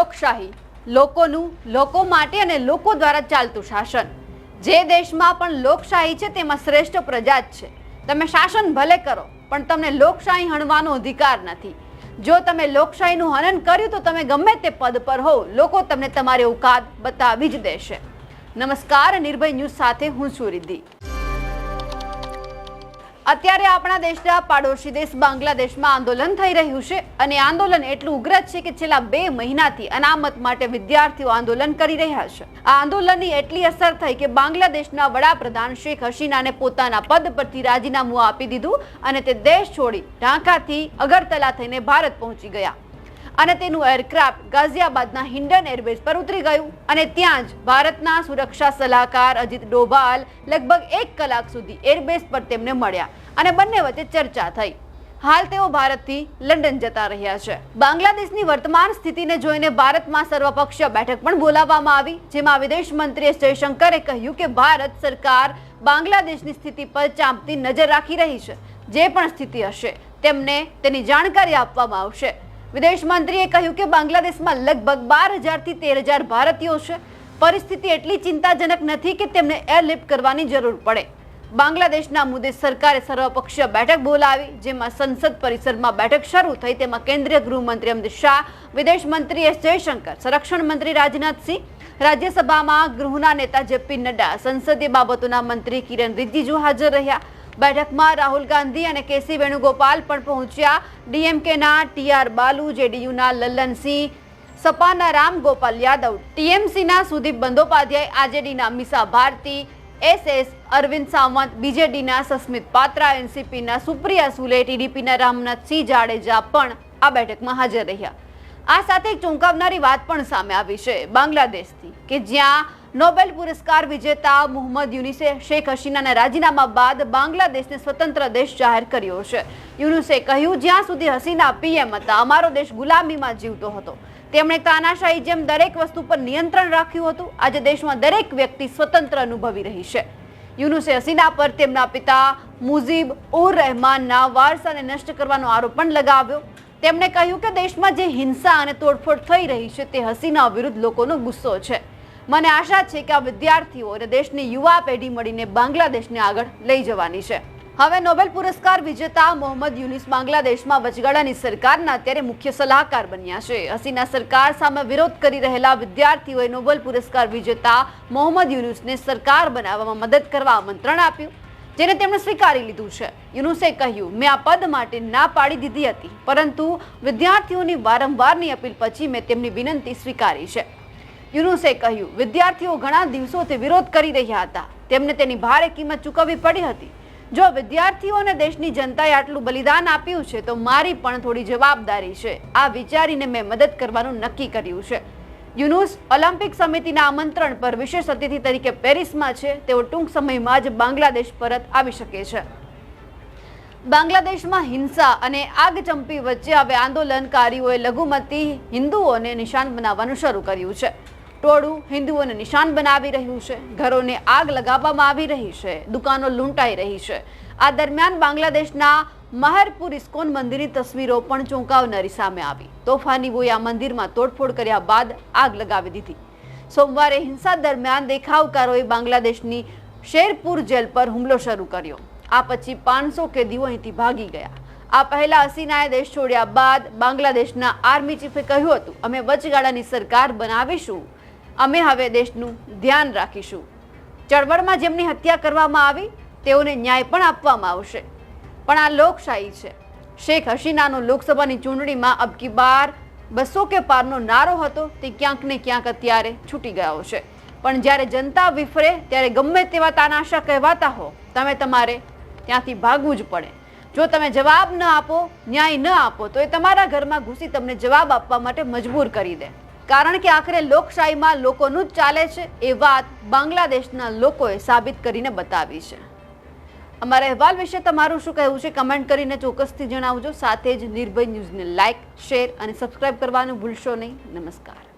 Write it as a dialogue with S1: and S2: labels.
S1: લોકશાહી લોકોનું, લોકો માટે અને લોકો દ્વારા ચાલતું શાસન. જે દેશમાં પણ લોકશાહી છે તેમાં શ્રેષ્ઠ પ્રજા જ છે. તમે શાસન ભલે કરો, પણ તમને લોકશાહી હણવાનો અધિકાર નથી. જો તમે લોકશાહીનું હનન કર્યું તો તમે ગમે તે પદ પર હો લોકો તમને તમારી ઓકાત બતાવી જ દેશે. નમસ્કાર, નિર્ભય ન્યૂઝ સાથે હું છું રિદ્ધિ. અત્યારે આપણા દેશના પાડોશી દેશ બાંગ્લાદેશમાં આંદોલન થઈ રહ્યું છે અને આંદોલન એટલું ઉગ્ર છે કે છેલ્લા બે મહિનાથી અનામત માટે વિદ્યાર્થીઓ આંદોલન કરી રહ્યા છે. આ આંદોલનની એટલી અસર થઈ કે બાંગ્લાદેશના વડાપ્રધાન શેખ હસીનાને પોતાના પદ પરથી રાજીનામું આપી દીધું અને તે દેશ છોડી ઢાકાથી અગરતલા થઈને ભારત પહોંચી ગયા. અને તેનું એરક્રાફ્ટ ગાઝિયાબાદના હિન્ડન એરબેઝ પર ઉતરી ગયું. અને ત્યાં જ ભારતના સુરક્ષા સલાહકાર અજીત ડોભાલ લગભગ એક કલાક સુધી એરબેઝ પર તેમને મળ્યા અને બંને વચ્ચે ચર્ચા થઈ. હાલ તેઓ ભારતથી લંડન જતા રહ્યા છે. બાંગ્લાદેશની વર્તમાન સ્થિતિને જોઈને ભારતમાં સર્વપક્ષીય બેઠક પણ બોલાવવામાં આવી, જેમાં વિદેશ મંત્રી જયશંકરે કહ્યું કે ભારત સરકાર બાંગ્લાદેશની સ્થિતિ પર ચાંપતી નજર રાખી રહી છે. જે પણ સ્થિતિ હશે, તેમને તેની જાણકારી આપવામાં આવશે. વિદેશ મંત્રીએ કહ્યું કે બાંગ્લાદેશમાં લગભગ બાર હજારથી તેર હજાર ભારતીયો છે. પરિસ્થિતિ એટલી ચિંતાજનક નથી કે તેમને એરલિફ્ટ કરવાની જરૂર પડે. બાંગ્લાદેશના મુદ્દે સરકારે સર્વપક્ષીય બેઠક બોલાવી, જેમાં સંસદ પરિસરમાં બેઠક શરૂ થઈ. તેમાં કેન્દ્રીય ગૃહમંત્રી અમિત શાહ, વિદેશ મંત્રી એસ જયશંકર, સંરક્ષણ મંત્રી રાજનાથસિંહ રાજ્યસભામાં ગૃહના નેતા જેપી નડ્ડા, સંસદીય બાબતોના મંત્રી કિરણ રિજિજુ હાજર રહ્યા. બેઠકમાં રાહુલ ગાંધી અને કેસી વેણુગોપાલ પણ પહોંચ્યા. ડીએમકેના ટીઆર બાલુ, જેડીયુના લલ્લનસિંહ સપાના રામ ગોપાલ યાદવ, ટીએમસીના સુદીપ બંદોપાધ્યાય, આરજેડીના મિસા ભારતી, એસએસ અરવિંદ સાવંત, બીજેડીના સસ્મિત પાત્રા, એનસીપીના સુપ્રિયા સુલે, ટીડીપીના રામનાથસિંહ જાડેજા પણ આ બેઠકમાં હાજર રહ્યા. આ સાથે એક ચોંકાવનારી વાત પણ સામે આવી છે. બાંગ્લાદેશથી કે જ્યાં નોબેલ પુરસ્કાર વિજેતા મુહમ્મદ યુનિસે શેખ હસીનાના રાજીનામા બાદ બાંગ્લાદેશને સ્વતંત્ર દેશ જાહેર કર્યો છે. યુનુસે કહ્યું, જ્યાં સુધી હસીના પીએમ હતા, અમારો દેશ ગુલામીમાં જીવતો હતો. તેમણે તાનાશાહી જેમ દરેક વસ્તુ પર નિયંત્રણ રાખ્યું હતું. આજે દેશમાં દરેક વ્યક્તિ સ્વતંત્ર અનુભવી રહી છે. યુનુસે હસીના પર તેમના પિતા મુઝીબ ઉર રહેમાનના વારસાને નષ્ટ કરવાનો આરોપ પણ લગાવ્યો. તેમણે કહ્યું કે દેશમાં જે હિંસા અને તોડફોડ થઈ રહી છે, તે હસીના વિરુદ્ધ લોકોનો ગુસ્સો છે. મને આશા છે કે આ વિદ્યાર્થીઓ અને દેશની યુવા પેઢી મળીને બાંગ્લાદેશને આગળ લઈ જવાની છે. હવે નોબેલ પુરસ્કાર વિજેતા મોહમ્મદ યુનિસ બાંગ્લાદેશમાં વચગાળાની સરકારના અત્યારે મુખ્ય સલાહકાર બન્યા છે. હસીના સરકાર સામે વિરોધ કરી રહેલા વિદ્યાર્થીઓએ નોબેલ પુરસ્કાર વિજેતા મોહમ્મદ યુનુસને સરકાર બનાવવામાં મદદ કરવા આમંત્રણ આપ્યું, જેને તેમણે સ્વીકારી લીધું છે. યુનુસે કહ્યું, મેં આ પદ માટે ના પાડી દીધી હતી, પરંતુ વિદ્યાર્થીઓની વારંવારની અપીલ પછી મેં તેમની વિનંતી સ્વીકારી છે. યુનુસે કહ્યું, વિદ્યાર્થીઓ ઘણા દિવસોથી વિરોધ કરી રહ્યા હતા. તેમને તેની ભારે કિંમત ચૂકવવી પડી હતી. જો વિદ્યાર્થીઓને દેશની જનતાએ આટલું બલિદાન આપ્યું છે, તો મારી પણ થોડી જવાબદારી છે. આ વિચારીને મેં મદદ કરવાનું નક્કી કર્યું છે. યુનુસ ઓલિમ્પિક સમિતિના આમંત્રણ પર વિશેષ અતિથિ તરીકે પેરિસમાં છે. તેઓ ટૂંક સમયમાં જ બાંગ્લાદેશ પરત આવી શકે છે. બાંગ્લાદેશમાં હિંસા અને આગચંપી વચ્ચે હવે આંદોલનકારીઓએ લઘુમતી હિન્દુઓને નિશાન બનાવવાનું શરૂ કર્યું છે. ટોળું હિન્દુઓને નિશાન બનાવી રહ્યું છે. ઘરોને આગ લગાવવામાં આવી રહી છે. દુકાનો લૂંટાઈ રહી છે. આ દરમિયાન બાંગ્લાદેશના મહેરપુર ઇસ્કોન મંદિરની તસવીરો પણ ચોંકાવનારી સામે આવી. તોફાનીઓએ આ મંદિરમાં તોડફોડ કર્યા બાદ આગ લગાવી દીધી. સોમવારે હિંસા દરમિયાન દેખાવકારોએ બાંગ્લાદેશની શેરપુર જેલ પર હુમલો શરૂ કર્યો. આ પછી પાંચસો કેદીઓ અહીંથી ભાગી ગયા. આ પહેલા હસીનાએ દેશ છોડ્યા બાદ બાંગ્લાદેશના આર્મી ચીફે કહ્યું હતું, અમે વચગાળાની સરકાર બનાવીશું. અમે હવે દેશનું ધ્યાન રાખીશું. ચળવળમાં જેમની હત્યા કરવામાં આવી, તેઓને ન્યાય પણ આપવામાં આવશે. પણ આ લોકશાહી છે. શેખ હસીનાનો લોકસભાની ચૂંટણીમાં અબકી બાર બસો કે પારનો નારો હતો, તે ક્યાંક ને ક્યાંક અત્યારે છૂટી ગયો છે. પણ જ્યારે જનતા વિફરે, ત્યારે ગમે તેવા તાનાશા કહેવાતા હો, તમે તમારે ત્યાંથી ભાગવું જ પડે. જો તમે જવાબ ન આપો, ન્યાય ન આપો, તો એ તમારા ઘરમાં ઘૂસી તમને જવાબ આપવા માટે મજબૂર કરી દે. કારણ કે આખરે લોકશાહીમાં લોકોનું જ ચાલે છે એ વાત બાંગ્લાદેશના લોકોએ સાબિત કરીને બતાવી છે. અમારા અહેવાલ વિશે તમારું શું કહેવું છે કમેન્ટ કરીને ચોક્કસથી જણાવજો. સાથે જ નિર્ભય ન્યૂઝને લાઇક શેર અને સબસ્ક્રાઇબ કરવાનું ભૂલશો નહીં. નમસ્કાર.